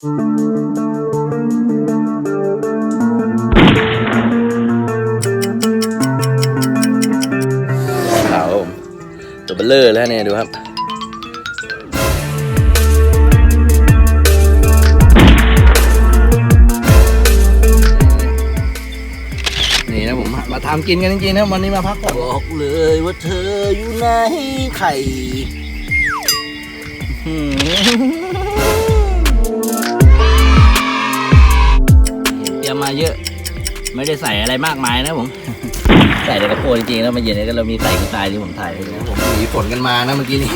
ขาวผมตัวเบลเลอร์แล้วเนี่ยดูครับนี่นะผมมาทำกินกันจริงๆนะวันนี้มาพักผ่อนบอกเลยว่าเธออยู่ไหนไข่ มาเยอะ ไม่ได้ใส่อะไรมากมายนะผม ใส่แต่กระโปรงจริงๆแล้วมาเย็นนี้ก็เรามีใส่กีตายที่ผมถ่ายไปนะผมหนีฝนกันมานะเมื่อกี้นี้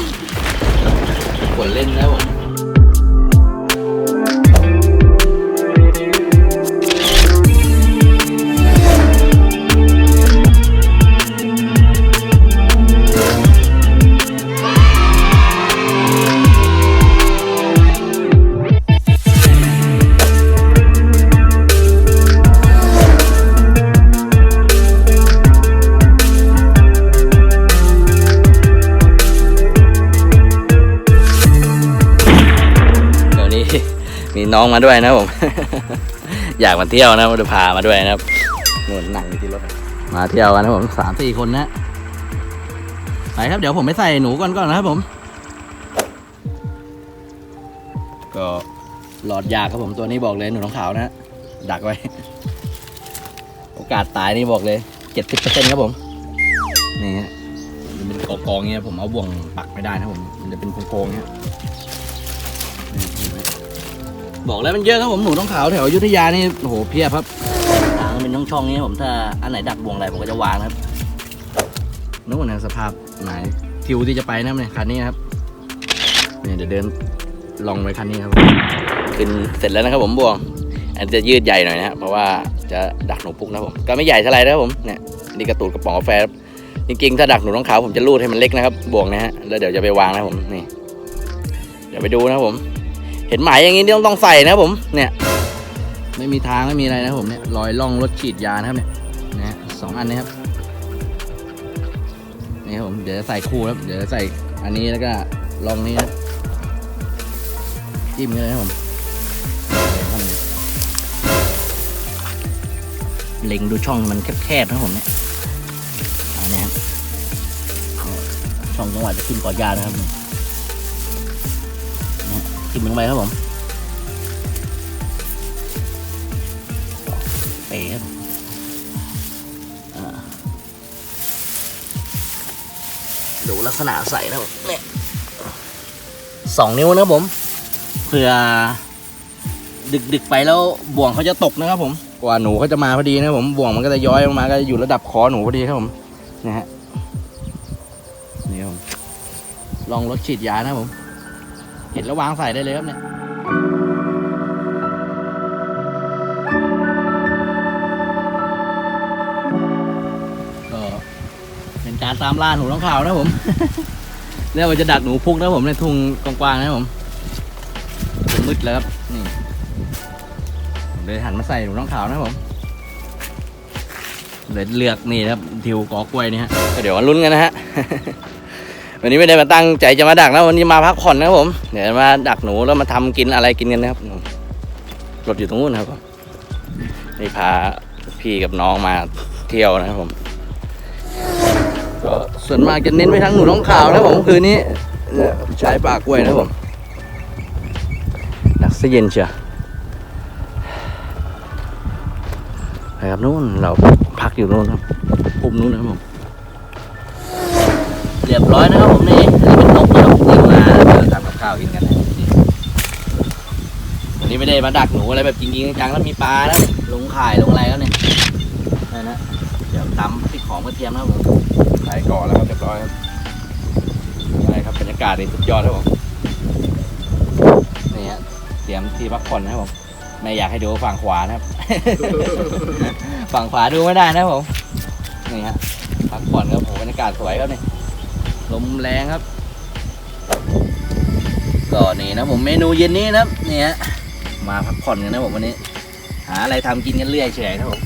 ฝนเล่นนะผม น้องมาด้วยนะผม อยากมาเที่ยวนะจะพามาด้วยนะครับนู่นนั่งอยู่ที่รถมาเที่ยวกันนะผมสามสี่คนนะไปครับเดี๋ยวผมไปใส่หนูก่อนก่อนนะครับผม ก็หลอดยาครับผมตัวนี้บอกเลยหนูท้องขาวนะดักไว้ โอกาสตายนี่บอกเลยเจ็ดสิบเปอร์เซ็นต์ครับผมนี่ฮะมันเป็นกองๆเงี้ยผมเอาบ่วงปักไม่ได้นะผม มันจะเป็นโกงๆเงี้ย บอกแล้วมันเยอะครับผมหนูต้องขาวแถวอยุธยานี่โอ้โหเพียบครับทางเป็นช่องช่องๆนี้ผมถ้าอันไหนดักบวงอะไรผมก็จะวางนะครับนู่นนะสภาพไหนทิวที่จะไปนะเนี่ยคันนี้นะครับเนี่ยเดี๋ยวเดินลองไปคันนี้ครับขึ้นเสร็จแล้วนะครับผมบวง อันจะยืดใหญ่หน่อยนะฮะเพราะว่าจะดักหนูพุกนะครับผมก็ไม่ใหญ่เท่าไหร่นะครับผมเนี่ยนี่กระตูดกระป๋องกาแฟครับจริงๆถ้าดักหนูต้องขาวผมจะรูดให้มันเล็กนะครับบวงนะฮะแล้วเดี๋ยวจะไปวางนะครับผมนี่เดี๋ยวไปดูนะครับผมเห็นหมายอย่างนี้ต้องต้องใส่นะผมเนี่ย ไม่มีทางไม่มีอะไรนะผมเนี่ยรอยล่องรถฉีดยานะครับเนี่ยนะสองอันนี้ครับนี่ครับผมเดี๋ยวจะใส่คู่ครับเดี๋ยวจะใส่อันนี้แล้วก็ลองนี้ครับจิ้มกันเลยนะครับผมเล็งดูช่องมันแคบๆนะผมเนี่ยอันนี้ครับช่องจังหวะจะขึ้นก่อยานะครับ นี่กินลงไปครับผมเป๋ครับดูลักษณะใส่นะครับเนี่ยสองนิ้วนะครับผมเผื่อดึกดึกๆไปแล้วบ่วงเขาจะตกนะครับผมกว่าหนูเขาจะมาพอดีนะครับผมบ่วงมันก็จะย้อยลงมาก็จะอยู่ระดับคอหนูพอดีครับผมนะฮะนี่ครับผมลองรถฉีดยานะครับผม เห็นแล้ววางใส่ได้เลยครับเนี่ยก็เป็นการตามล่าหนูท้องขาวนะผมแล้วมันจะดักหนูพุกนะผมในทุ่งกว้างๆนะผมผมมืดแล้วครับนี่ผมเลยหันมาใส่หนูท้องขาวนะผมเลยเลือกนี่ครับทิวกอกล้วยนี่ฮะก็เดี๋ยวมาลุ้นกันนะฮะ วันนี้ไม่ได้มาตั้งใจจะมาดักนะวันนี้มาพักผ่อนนะครับผมเดี๋ยวมาดักหนูแล้วมาทำกินอะไรกินกันนะครับรถอยู่ตรงนู้นครับผมนี่พาพี่กับน้องมาเที่ยวนะครับผมก็ส่วนมากจะเน้นไปทางหนูน้องขาวนะผมคืนนี้ใช้ปากกล้วยนะครับผมดักซะเย็นเชียวไปครับนู้นเราพักอยู่นู้นครับปุ่มนู้นนะครับผม เรียบร้อยนะครับผมนี่อันนี้เป็นนกนะครับยิงมาเดี๋ยวทำกับข้าวกินกันนะนี่วันนี้ไม่ได้มาดักหนูอะไรแบบจริงๆจังๆแล้วมีปลาแล้วลงข่ายลงอะไรแล้วเนี่ยนั่นนะเดี๋ยวตำพริกหอมกระเทียมนะครับผมใส่ก่อนแล้วครับเรียบร้อยครับได้ครับบรรยากาศนี่สุดยอดครับผมนี่ฮะเตรียมที่พักผ่อนนะครับผมไม่อยากให้ดูฝั่งขวานะครับ ฝั่งขวาดูไม่ได้นะครับผมนี่ฮะพักผ่อนครับผมบรรยากาศสวยครับนี่ ลมแรงครับก็นี่นะผมเมนูเย็นนี้นะครับนี่ฮะมาพักผ่อนกันนะผมวันนี้ หาอะไรทำกินกันเรื่อยเฉยครับผม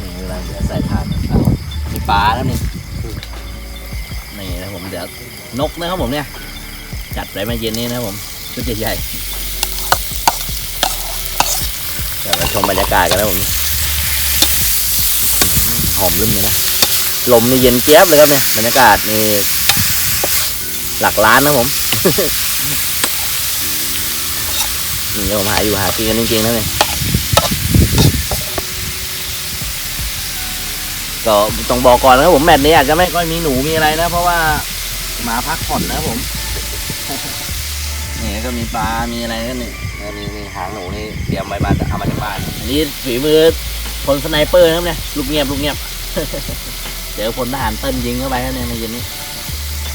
นี่เวลาเดี๋ยวใส่ถาดเอามีปลาแล้วนี่นี่นะผมเดี๋ยวนกนะครับผมเนี่ยจัดไปมาเย็นนี้นะผมชุดใหญ่ๆเดี๋ยวเราชมบรรยากาศกันนะผม หอมลืมเลยนะ ลมนี่เย็นเจี๊ยบเลยครับเนี่ย บรรยากาศนี่หลักล้านนะผมนี่ผมหาอยู่หากินกันจริงๆนะเนี่ยก็ต้องบอกก่อนนะครับผมแมตช์นี้อาจจะไม่ค่อยมีหนูมีอะไรนะ เพราะว่าหมาพักผ่อนนะผมนี่ก็มีปลา มีอะไรกันนี่แล้วนี่นี่หางหนูนี่เตรียมไว้มาจะเอามาจากบ้านอันนี้ฝีมือ พลสไนเปอร์นะครับเนี่ยลูกเงียบลูกเงียบ เดี๋ยวพลทหารเติ้ลยิงเข้าไปครับเนี่ยในเย็นนี้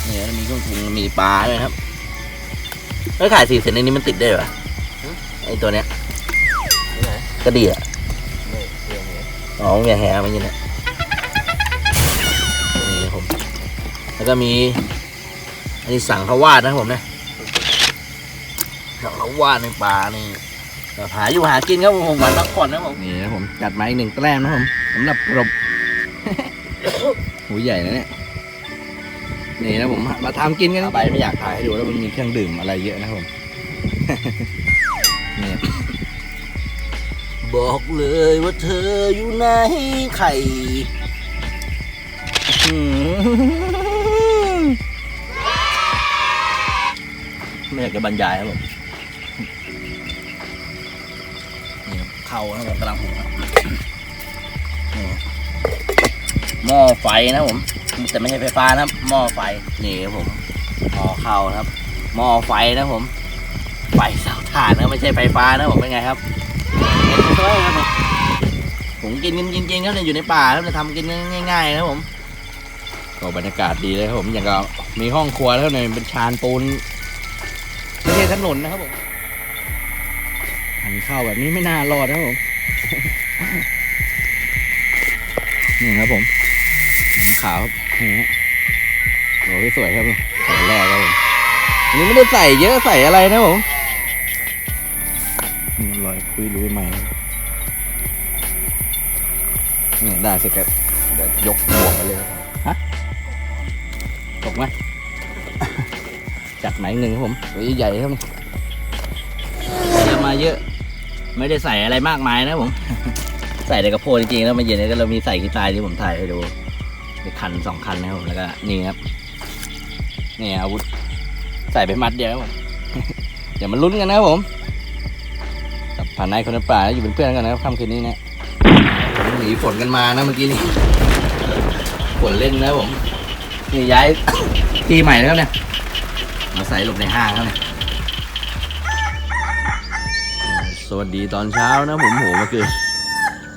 เนี่แล้วมีเครื่องปรุงมีปลาด้วยครับแล้วขายสี่เซนในนี้มันติดได้เหรอไอตัวเนี้ยกระดี่อะอ๋ออย่าแห่มันยินเนี่ยนี่ผม แล้วก็มี อันนี้สั่งเขาวาดนะผมเนี่ยสั่งเขาวาดในปลานี่ หาอยู่หากินครับผมวันพักผ่อนนะครับผมนี่นะผมจัดมาอีกหนึ่งแต้มนะครับผมสำหรับกรบหูใหญ่นะเนี่ยนี่นะผมมาทำกินกันไปไม่อยากถ่ายให้ดูแล้วมันมีเครื่องดื่มอะไรเยอะนะครับผมนี่บอกเลยว่าเธออยู่ไหนไข่อืมไม่อยากจะบรรยายครับผม นี่ครับเข้านะครับผมกำลังหุงครับหม้อไฟนะผม แต่ไม่ใช่ไฟฟ้านะครับหม้อไฟนี่ครับผมหม้อเข้านะครับหม้อไฟนะผม ไฟเสาถ่านนะไม่ใช่ไฟฟ้านะผมเป็นไงครับเห็นไหมครับผมผมกินกันจริงๆครับเนี่ยอยู่ในป่าครับจะทำกินง่ายๆนะผมก็บรรยากาศดีเลยครับผมอย่างก็มีห้องครัวแล้วเนี่ยเป็นชานปูนไม่ใช่ถนนนะครับผม หันเข้าแบบนี้ไม่น่ารอดนะผม นี่ครับผมขาวนี่ฮะโอ้ยสวยครับผมใส่แรกครับผมอันนี้ไม่ได้ใส่เยอะใส่อะไรนะผมนี่รอยคุยลุยใหม่นี่ได้เสร็จก็เดี๋ยวยกบวไปเลยฮะตกไหมจัดไหมหนึ่งครับผมตัวใหญ่ๆครับเยอะมาเยอะ ไม่ได้ใส่อะไรมากมายนะผม ใส่แต่กระโพดจริงๆแล้วมาเย็นนี้ก็เรามีใส่กีตาร์ที่ผมถ่ายให้ดูเป็นคันสองคันนะครับผมแล้วก็นี่ครับนี่อาวุธใส่ไปมัดเดียวครับผมเดี๋ยวมันลุ้นกันนะครับผมกับผ่านนายคนในป่าอยู่เป็นเพื่อนกันนะครับค่ำคืนนี้นะผมหนีฝนกันมานะเมื่อกี้นี้ฝนเล่นนะครับผมนี่ย้ายที่ใหม่แล้วเนี่ยมาใส่หลบในห้างแล้วเนี่ย สวัสดีตอนเช้านะผมโหมื่อคืน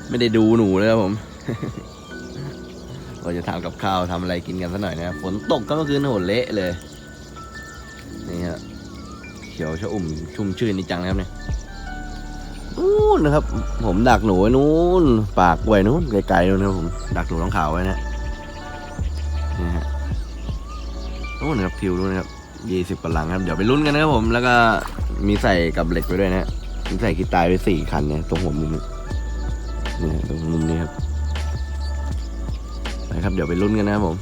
ไม่ได้ดูหนูเลยครับผม เราจะทำกับข้าวทำอะไรกินกันสักหน่อยนะฝนตกก็เมื่อคืนโหเละเลย นี่ฮะเขียวชะอุ่มชุ่มชื่นนี่จังนะครับเนี่ยนู่นนะครับ ผมดักหนูไว้นู้นปากไว้นู้นไกลๆนู้นนะผมดักหนูท้องขาวไว้นะนี่ฮะนู่นนะครับทิวนู่นนะครับยี่สิบกว่าหลังครับ เดี๋ยวไปลุ้นกันนะครับผม แล้วก็มีใส่กับเหล็กไปด้วยนะ ฮะมีใส่กีตาร์ไปสี่คันเนี่ยตรงหัวมุมนี้เนี่ยตรงมุมนี้ครับนะครับเดี๋ยวไปลุ้นกันนะครับผม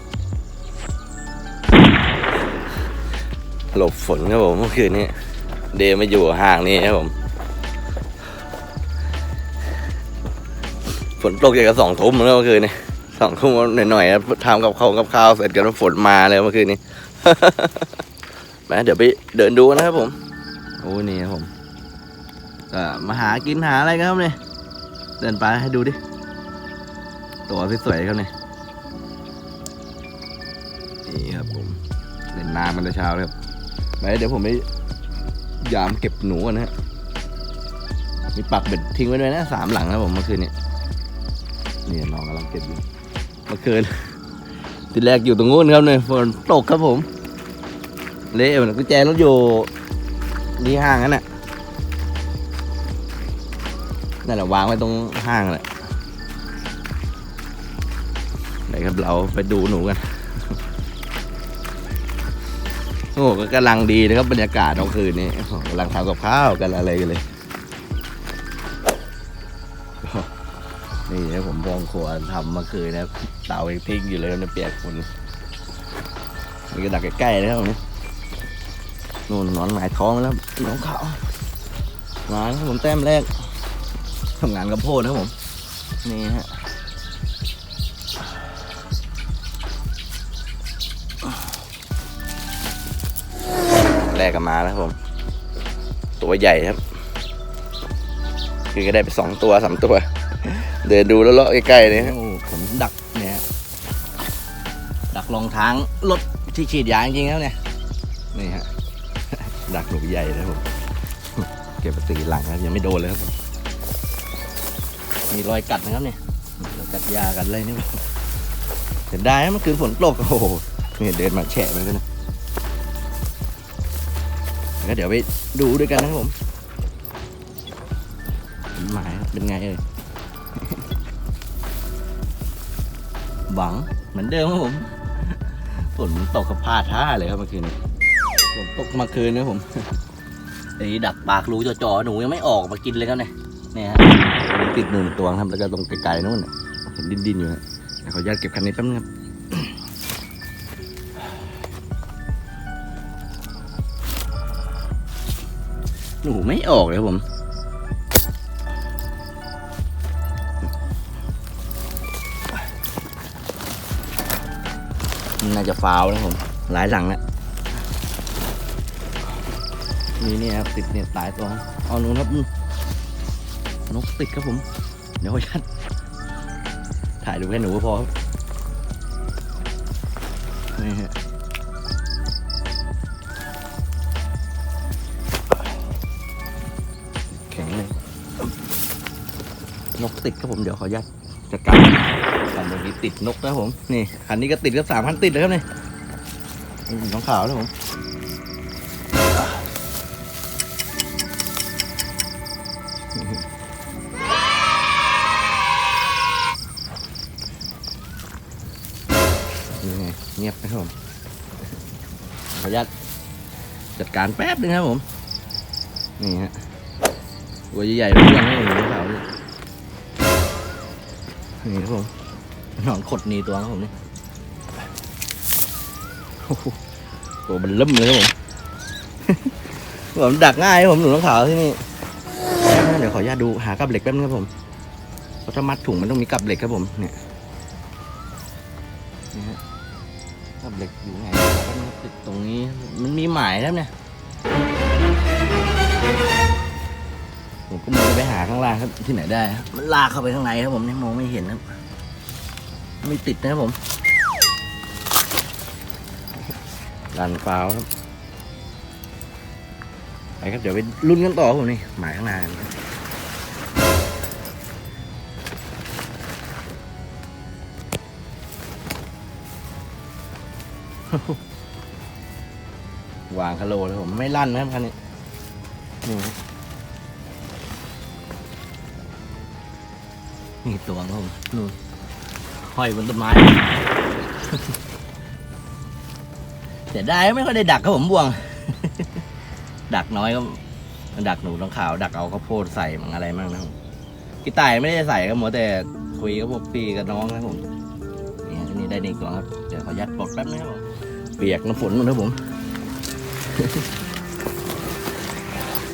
หลบฝนครับผมเมื่อคืนนี้เดมาอยู่ห่างนี่ครับผม ฝนตกอย่างกับสองทุ่มแล้วเมื่อคืนนี้สองทุ่มหน่อยๆทำกับข้าวกับข้าวเสร็จกันแล้วฝนมาเลยเมื่อคืนนี้มาเดี๋ยวไปเดินดูนะครับผม โอ้นี่ครับผม ก็มาหากินหาอะไรกันครับเนี่ยเดินไปให้ดูดิ ตัวสวยๆครับเนี่ยนี่ครับผมเล่นน้ำกันแต่เช้าเลยครับไปเดี๋ยวผมไปยามเก็บหนูกันนะฮะมีปักเบ็ดทิ้งไว้ด้วยนะสามหลังนะครับผมเมื่อคืนนี้นี่น้องกำลังเก็บอยู่เมื่อคืนทีแรกอยู่ตรงนู้นครับเนี่ยฝนตกครับผม เละเหมือนกุญแจรถอยู่ที่ห้างนั่นแหละ นั่นแหละวางไว้ตรงห้างแหละไหนครับเราไปดูหนูกันโอ้ก็กำลังดีนะครับบรรยากาศกลางคืนนี้หกำลังทำกับข้าวกันอะไรกันเลยนี่นะผมพองครัวทำเมื่อคืนนะเตายังทิ้งอยู่เลยนะเปียกฝนนี่ก็ดักใกล้ๆนะครับผมนี่นู่นนอนหงายท้องแล้วน้องขาวงานครับผมแต้มแรก ทำงานกับโพดนะผม นี่ฮะแรกกันมาแล้วผม ตัวใหญ่ครับ คือก็ได้ไปสองตัวสามตัว เดินดูแล้วเลาะใกล้ๆเลยฮะผมดักเนี่ยฮะดักรองทางรถที่ฉีดยาจริงๆแล้วเนี่ย นี่ฮะ ดักหนูใหญ่เลยครับผม เก็บไปตีหลังแล้วยังไม่โดนเลยครับผ มีรอยกัดนะครับเนี่ยกัดยากันอะไรนี่เห็นได้นะเมื่อคืนฝนตกโอ้โหเนี่เดินมาแฉะมันก็นะแล้วเดี๋ยวไปดูด้วยกันนะครับผมหมายเป็นไงเอ่ยบังเหมือนเดิมครับผมฝนตกกับพาดท่าเลยครับเมื่อคืนนี้ฝนตกเมื่อคืนนะผมไอ้ดักปากรูจ่อๆหนูยังไม่ออกมากินเลยครับเนี่ยเนี่ยฮะ ติดหนึ่งตัวครับ แล้วก็ตรงไกลๆนู่นน่ะเห็นดินๆอยู่นะขออนุญาตเก็บคันนี้แป๊บนึงครับหนูไม่ออกเลยครับผมน่าจะฟาวแล้วผมหลายหลังแล้วนี่เนี่ยครับติดเนี่ยตายตัวเอาหนูครับ นกติดครับผม เดี๋ยวขออนุญาตถ่ายดูแค่หนูก็พอครับนี่ฮะแข็งเลย นกติดครับผมเดี๋ยวขออนุญาตจัดการคันนี้ติดนกนะผม นี่คันนี้ก็ติดก็สามคันติดเลยครับนี่นี่น้องขาวนะผม ขออนุญาตจัดการแป๊บนึงครับผม นี่ฮะตัวใหญ่ๆเรื่องให้ผมเขาเนี่ยนี่ครับผมนอนขดนีตัวครับผมนี่โอ้โหตัวมันเริ่มเลยครับผมผมดักง่ายครับผมหนูน้องขาวที่นี่เดี๋ยวขออนุญาตดูหากับเหล็กแป๊บนึงครับผมเพราะถ้ามัดถุงมันต้องมีกับเหล็กครับผมเนี่ยนี่ฮะกับเหล็กอยู่ มันมีหมายแล้วเนี่ยผมก็มองไปหาข้างล่างครับที่ไหนได้ครับมันลากเข้าไปข้างในครับผมเนี่ยมองไม่เห็นครับ ไม่ติดนะครับผมดันเปล่าครับไปครับเดี๋ยวไปลุ้นกันต่อผมนี่หมายข้างหน้ากันครับ วางคาโลเลยผมไม่ลั่นนะครับคันนี้นี่นี่ตัวครับผมนู่นห้อยบนต้นไม้เสียดายไม่ค่อยได้ดักครับผมบ่วง ดักน้อยก็ดักหนูต้องขาว ดักเอาข้าวโพดใส่มังอะไรมั่งนะครับพี่ต่ายไม่ได้ใส่ก็หมดแต่คุยกับพวกพี่กับน้องนะผมนี่นี่ได้หนึ่กล่องครับเดี๋ยวขอยัดปลดแป๊บนะครับผมเปียกน้ำฝนหมดครับผม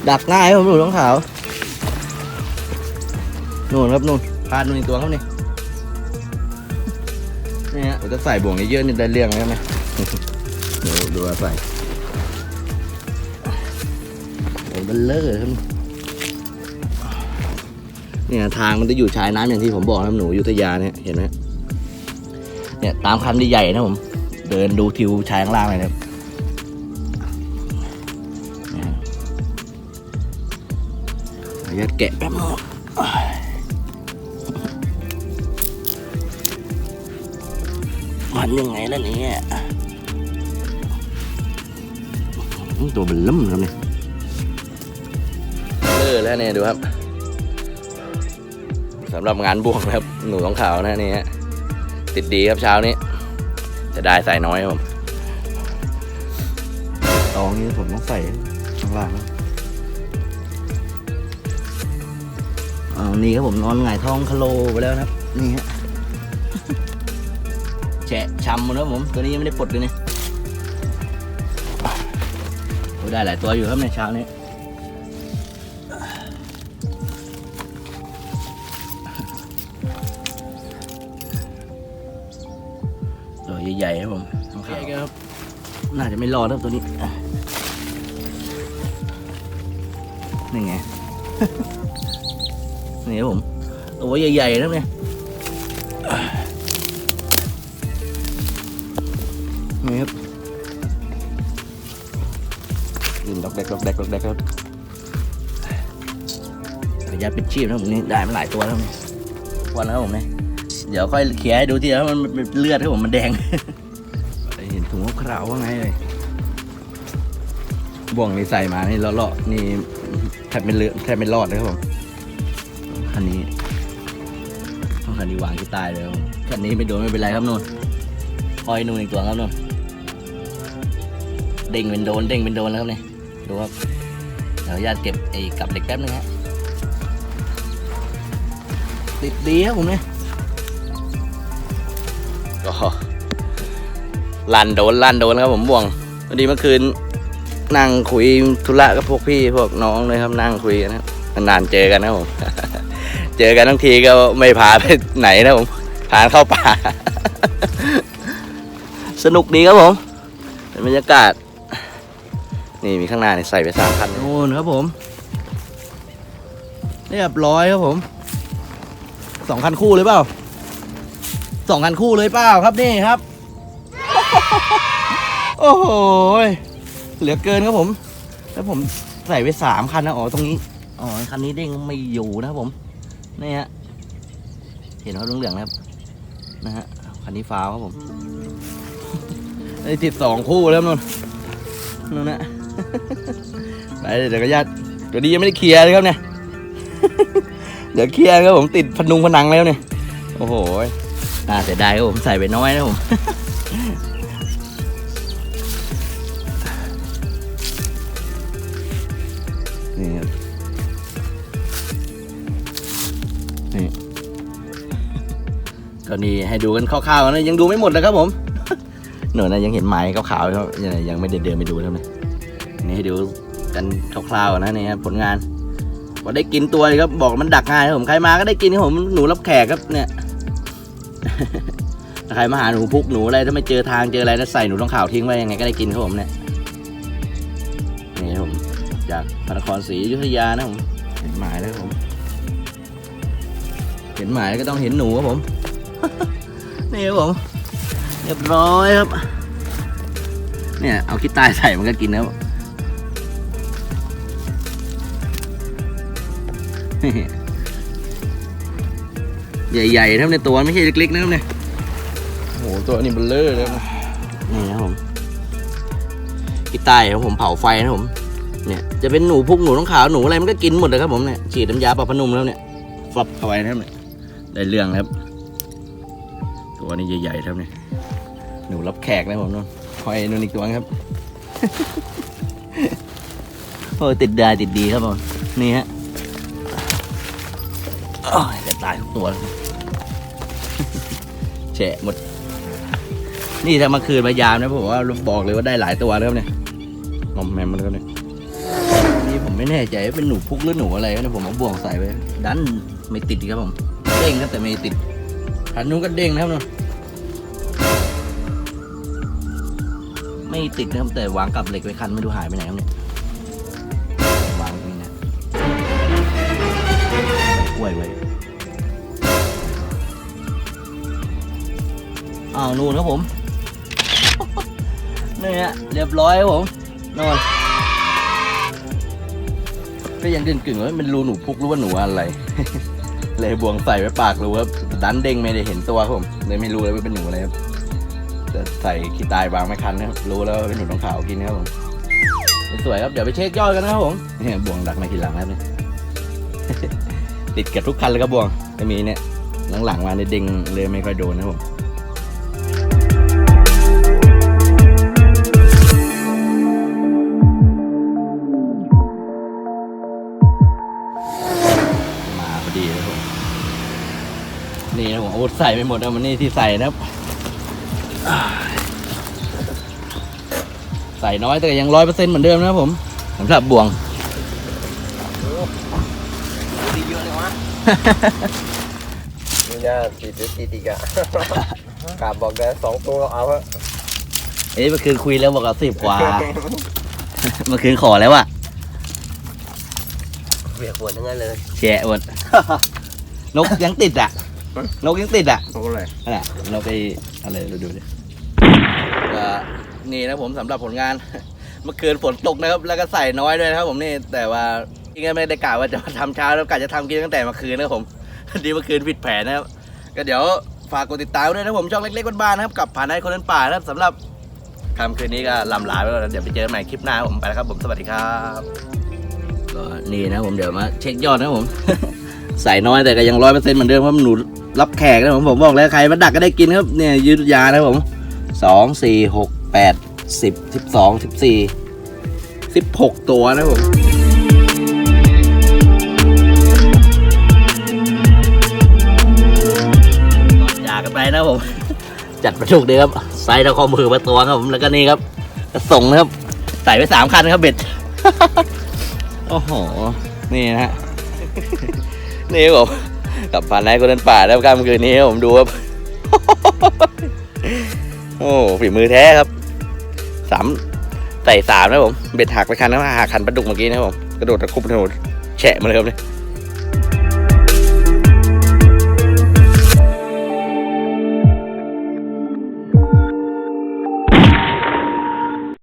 ดักง่ายครับผมหนูต้องขาวนู่นครับนู่นพาดนู่นอีกตัวครับนี่นี่ฮะผมจะใส่บ่วงเยอะๆนี่ได้เรื่องไหมครับเนี่ยเดี๋ยวดูว่าใส่โอ้เบลเลอร์ครับเนี่ยทางมันจะอยู่ชายน้ำอย่างที่ผมบอกนะครับหนูอยุธยาเนี่ยเห็นไหมเนี่ยตามคันใหญ่ๆนะผม เดินดูทิวชายข้างล่างเลยนะครับ ญาตแกะแป๊บนึงมันยังไงล่ะเนี่ยตัวเบลล่มครับเนี่ยเออแล้วเนี่ยดูครับสำหรับงานบวงนะครับ หนูของขาวนะนี่ฮะติดดีครับเช้านี้จะได้ใส่น้อยครับผมตองนี้ผมต้องใส่ข้างล่างาวนี่ครับผมนอนหงายท้องคาโลไปแล้วนะครับ นี่ฮะแฉะช้ำหมดแล้วผม ตัวนี้ยังไม่ได้ปลดเลยเนี่ยอ้ได้หลายตัวอยู่ครับในเช้านี้ตัวใหญ่ๆครับผมต้องขาวครับ น่าจะไม่รอดครับตัวนี้นี่ไง นี่ครับผมตัวใหญ่ๆนะเนี่ยนี่ครับยินดอกเด็กดอกเด็กดอกเด็กครับระยะเป็นชีพนะผมนี่ได้มาหลายตัวแล้วเนี่ยวันแล้วผมเนี่ยเดี๋ยวค่อยเขี่ยให้ดูทีแล้วมันเป็นเลือดครับผมมันแดงเห็นถุงขาวว่าไงเลยบ่วงนี่ใส่มานี่เลาะๆนี่แทบไม่เลือดแทบไม่รอดเลยครับผม คันนี้คันนี้วางที่ใตายเลยคันนี้ไม่โดนไม่เป็นไรครับนู่นคอยนู่นอีกตัวครับนู่นเด้งเป็นโดนเด้งเป็นโดนแล้วครับเนี่ยดูครับเดี๋ยวญาติเก็บไอ้กับเหล็กแป๊บนึงฮะติดดีครับผมเนี่ยก็ลั่นโดนลั่นโดนครับผมบ่วงพอดีเมื่อคืนนั่งคุยธุระกับพวกพี่พวกน้องเลยครับนั่งคุยกันนะนานเจอกันนะผม เจอกันทั้งทีก็ไม่พาไปไหนนะผมพาเข้าป่า สนุกดีครับผมเป็นบรรยากาศ นี่มีข้างหน้านี่ใส่ไปสามพันนู่นครับผม เรียบร้อยครับผมสองคันคู่เลยเปล่าสองคันคู่เลยเปล่าครับนี่ครับ โอ้โหเหลือเกินครับผม แล้วผมใส่ไปสามคันนะอ๋อตรงนี้อ๋อคันนี้เด้งไม่อยู่นะครับผม นี่ฮะ เห็นว่าเหลืองๆนะครับ นะฮะ คันนี้ฟ้าวครับผมได้ติดสองคู่แล้วนู่นนู่นนะไปเดี๋ยวก็ญาติเดี๋ยวนี้ยังไม่ได้เคลียร์เลยครับเนี่ย เดี๋ยวเคลียร์ครับผมติดพนุงพนังแล้วเนี่ย โอ้โหยน่าเสียดายครับผมใส่ไปน้อยนะผม ก็นี่ให้ดูกันคร่าวๆนะยังดูไม่หมดนะครับผมหนูนะยังเห็นไม้ขาวๆครับยังยังไม่ได้เดินไปดูนะนี่ให้ดูกันคร่าวๆนะนี่ครับผลงานพอได้กินตัวเลยครับบอกมันดักง่ายครับผมใครมาก็ได้กินครับผมหนูรับแขกครับเนี่ยใครมาหาหนูพุกหนูอะไรถ้าไม่เจอทางเจออะไรนะใส่หนูต้องข่าวทิ้งไว้ยังไงก็ได้กินครับผมเนี่ยนี่ครับผมจากพระนครศรีอยุธยานะผมเห็นหมายแล้วผม เห็นหมายก็ต้องเห็นหนูครับผม นี่ครับผมเรียบร้อยครับ เนี่ยเอาขี้ตายใส่มันก็กินนะครับใหญ่ๆนะครับในยตัวไม่ใช่เล็กๆนะครับเนี่ยโอ้โหตัวนี้เบลเลอร์เลยนะนี่นะครับผมขี้ตายครับผมเผาไฟนะครับผมเนี่ยจะเป็นหนูพุกหนูต้องขาวหนูอะไรมันก็กินหมดเลยครับผมเนี่ยฉีดน้ำยาปรับพนุ่มแล้วเนี่ยฟับเข้าไปนะครับเนี่ยได้เรื่องครับ ตัวนี้ใหญ่ๆครับเนี่ยหนูรับแขกนะผมนู่นคอยนู่นอีกตัวครับโอ้ติดได้ติดดีครับผมนี่ฮะโอ้ยจะตายทุกตัวแล้วแฉะหมด นี่ถ้ามาคืนมายามนะผมว่าบอกเลยว่าได้หลายตัวแล้วเนี่ยงอมแมมมันก็เนี่ยนี่ผมไม่แน่ใจว่าเป็นหนูพุกหรือหนูอะไรนะผมเอาบ่วงใส่ไปดันไม่ติดครับผมเด้งครับแต่ไม่ติดทันนู้นก็เด้งนะครับนู่น ไม่ติดนะครับแต่วางกับเหล็กไว้คันไม่ดูหายไปไหนครับเนี่ยวางตรงนี้นะกล้วยไว้อ้าวนู่นครับผมนี่ฮะเรียบร้อยครับผมนอนก็ยังกึ่งกึ่งๆว่าเป็นรูหนูพุกรู้ว่าหนูอะไร เลยบวงใส่ไว้ปากรู้ว่าดันเด้งไม่ได้เห็นตัวผมเลยไม่รู้เลยว่าเป็นหนูอะไรครับ ส่ขี้ตายวางไม่คันนะครับรู้แล้วว่าเป็นหนูต้องขาวกินนะครับผมสวยครับเดี๋ยวไปเช็คยอดกันนะครับผมเนี่ยบวงดักมาทีหลังแล้วเนี่ยติดกับทุกคันเลยครับบ่วงจะมีเนี่ยหลังๆมาในเด้งเลยไม่ค่อยโดนนะครับผมมาพอดีเลยครับผมนี่นะผมอาวุธใส่ไปหมดแล้วมันนี่ที่ใส่นะครับ ใส่น้อยแต่ก็ยังร้อยเปอร์เซ็นต์เหมือนเดิมนะครับผมสำหรับบ่วงดีเยอะเลยวะนี่นะติดหรือติดอีกอะกาบบอกได้สองตัวเอาเถอะเอ้ยเมื่อคืนคุยแล้วบอกเอาสิบกว่าเมื่อคืนขอแล้วอะเบียกหัวทั้งนั้นเลยแฉะหมดนกยังติดอะนกยังติดอะตัวอะไรนั่นแหละเราไปอะไรเราดูดิก็ นี่นะผมสำหรับผลงาน เมื่อคืนฝนตกนะครับ แล้วก็ใส่น้อยด้วยนะครับ ผมนี่แต่ว่าจริงๆไม่ได้กะว่าจะมาทำเช้าแล้วกะจะทำกินตั้งแต่เมื่อคืนนะครับผมดีเมื่อคืนผิดแผนนะครับ ก็เดี๋ยวฝากกดติดตามด้วยนะผมช่องเล็กๆบ้านๆนะครับกับผ่านให้คนนั้นป่านะครับสำหรับค่ำคืนนี้ก็ลำลาไปแล้วเดี๋ยวไปเจอกันใหม่คลิปหน้าผมไปแล้วครับผมสวัสดีครับก็นี่นะผมเดี๋ยวมาเช็คยอดนะผมใส่น้อยแต่ก็ยังร้อยเปอร์เซ็นต์เหมือนเดิมเพราะหนูรับแขกนะผมผมบอกแล้วใครมาดักก็ได้กินครับเนี่ยยืดยานะครับผมสองสี่หก แปดสิบสิบสองสิบสี่สิบหกตัวนะครับผมก่อนจากกันไปนะครับผม จัดประจุกดีครับไซส์ตะคอมือมาตัวครับผมแล้วก็นี่ครับกระส่งนะครับ ใส่ไปสามคันครับเบ็ด โอ้โห นี่นะฮะ นี่ครับผมกับผ่านนายคนเดินป่าแล้วกลางคืนนี้ครับผมดูครับ โอ้ฝีมือแท้ครับสามใส่สามนะผมเบ็ดหักไปคันนะหักคันปลาดุกเมื่อกี้นะผมกระโดดตะคุบถนนแฉะมาเลยครับเนี่ย